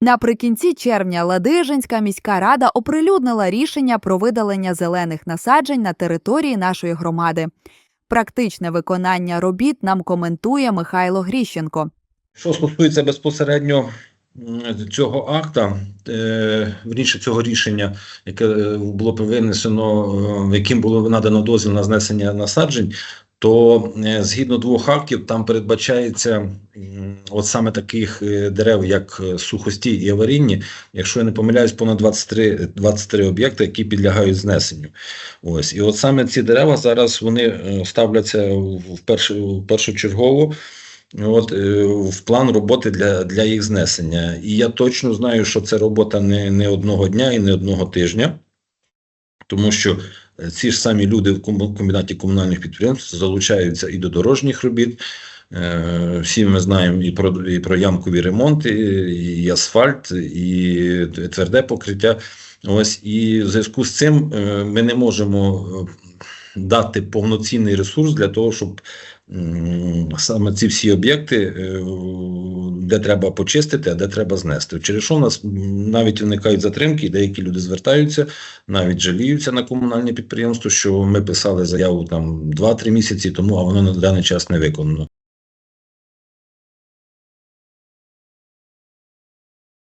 Наприкінці червня Ладижинська міська рада оприлюднила рішення про видалення зелених насаджень на території нашої громади. Практичне виконання робіт нам коментує Михайло Гріщенко. Що стосується безпосередньо цього акта, е, вірніше цього рішення, яке е, було винесено, е, яким було надано дозвіл на знесення насаджень, то е, згідно двох актів там передбачається от саме таких е, дерев, як е, сухості і аварійні, якщо я не помиляюсь, понад 23, 23 об'єкти, які підлягають знесенню. Ось і от саме ці дерева зараз вони ставляться в першу, першочергово. От в план роботи для, для їх знесення. І я точно знаю, що це робота не, не одного дня і не одного тижня, тому що ці ж самі люди в комбінаті комунальних підприємств залучаються і до дорожніх робіт. Е, Всі ми знаємо і про, і про ямкові ремонти, і асфальт, і тверде покриття. Ось і в зв'язку з цим е, ми не можемо е, дати повноцінний ресурс для того, щоб саме ці всі об'єкти, е, де треба почистити, а де треба знести. Через що в нас навіть виникають затримки, і деякі люди звертаються, навіть жаліються на комунальне підприємство, що ми писали заяву там 2-3 місяці тому, а воно на даний час не виконано.